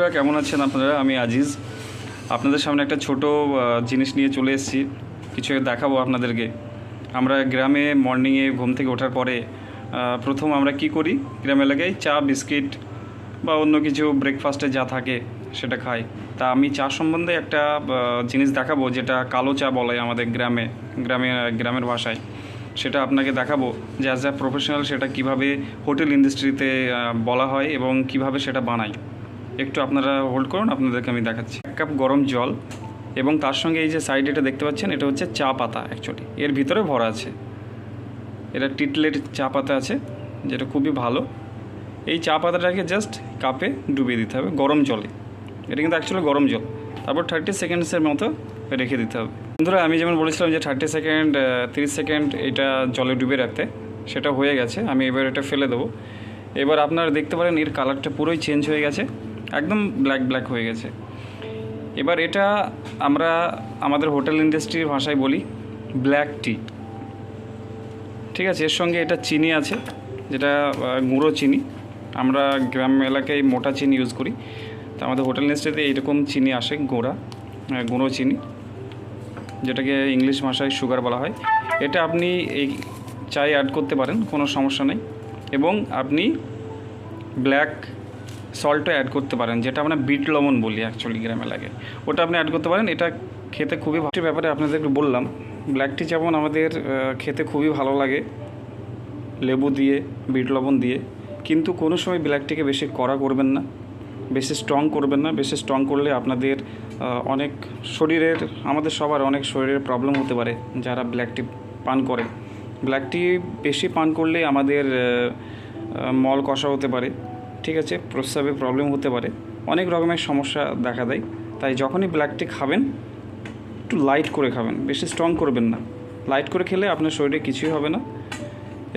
কেমন আছেন আপনারা? আমি আজিজ। আপনাদের সামনে একটা ছোট জিনিস নিয়ে চলে এসেছি। কিছু দেখাবো আপনাদেরকে। আমরা গ্রামে মর্নিংয়ে ঘুম থেকে ওঠার পরে প্রথম আমরা কি করি? গ্রাম এলাকায় চা, বিস্কিট বা অন্য কিছু ব্রেকফাস্টে যা থাকে, সেটা খাই। তা আমি চা সম্বন্ধে একটা জিনিস দেখাবো, যেটা কালো চা বলে আমাদের গ্রামে গ্রামে, গ্রামের ভাষায়। সেটা আপনাকে দেখাবো, যে অ্যাজ প্রফেশনাল সেটা কীভাবে হোটেল ইন্ডাস্ট্রিতে বলা হয় এবং কীভাবে সেটা বানায় একটু আপনারা হোল্ড করুন, আপনাদেরকে আমি দেখাচ্ছি। এক কাপ গরম জল এবং তার সঙ্গে এই যে সাইডে এটা দেখতে পাচ্ছেন, এটা হচ্ছে চা পাতা অ্যাকচুয়ালি এর ভিতরে ভরা আছে। এটা টিটলের চা পাতা আছে, যেটা খুবই ভালো। এই চা পাতাটাকে জাস্ট কাপে ডুবিয়ে দিতে হবে, গরম জলে। এটা কিন্তু অ্যাকচুয়ালি গরম জল। তারপর থার্টি সেকেন্ডসের মতো রেখে দিতে হবে। বন্ধুরা, আমি যেমন বলেছিলাম যে থার্টি সেকেন্ড তিরিশ সেকেন্ড এটা জলে ডুবিয়ে রাখতে, সেটা হয়ে গেছে। আমি এবার এটা ফেলে দেবো। এবার আপনারা দেখতে পারেন, এর কালারটা পুরোই চেঞ্জ হয়ে গেছে। একদম ব্ল্যাক ব্ল্যাক হয়ে গেছে। এবার এটা আমরা আমাদের হোটেল ইন্ডাস্ট্রির ভাষায় বলি ব্ল্যাক টি ঠিক আছে, এর সঙ্গে এটা চিনি আছে, যেটা গুঁড়ো চিনি। আমরা গ্রাম এলাকায় মোটা চিনি ইউজ করি। তো আমাদের হোটেল ইন্ডাস্ট্রিতে এইরকম চিনি আসে, গুঁড়া গুঁড়ো চিনি, যেটাকে ইংলিশ ভাষায় সুগার বলা হয়। এটা আপনি এই চায়ে অ্যাড করতে পারেন, কোনো সমস্যা নেই। এবং আপনি ব্ল্যাক সল্টও অ্যাড করতে পারেন, যেটা আমরা বিট লবণ বলি অ্যাকচুয়ালি গ্রামে লাগে। ওটা আপনি অ্যাড করতে পারেন, এটা খেতে খুবই ভালো। ব্যাপারে আপনাদের একটু বললাম ব্ল্যাক টি যেমন আমাদের খেতে খুবই ভালো লাগে, লেবু দিয়ে বিট লবণ দিয়ে, কিন্তু কোনো সময় ব্ল্যাক টিকে বেশি কড়া করবেন না, বেশি স্ট্রং করবেন না। বেশি স্ট্রং করলে আপনাদের অনেক শরীরের, আমাদের সবার অনেক শরীরের প্রবলেম হতে পারে যারা ব্ল্যাক টি পান করে। ব্ল্যাক টি বেশি পান করলে আমাদের মল কষা হতে পারে। ঠিক আছে, প্রস্রাবে প্রবলেম হতে পারে। অনেক রকমের সমস্যা দেখা দেয়। তাই যখনই ব্ল্যাক টি খাবেন, একটু লাইট করে খাবেন, বেশি স্ট্রং করবেন না। লাইট করে খেলে আপনার শরীরে কিছুই হবে না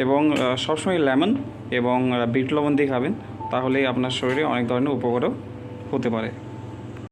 এবং সবসময় লেমন এবং বিট লবণ দিয়ে খাবেন, তাহলেই আপনার শরীরে অনেক ধরনের উপকারও হতে পারে।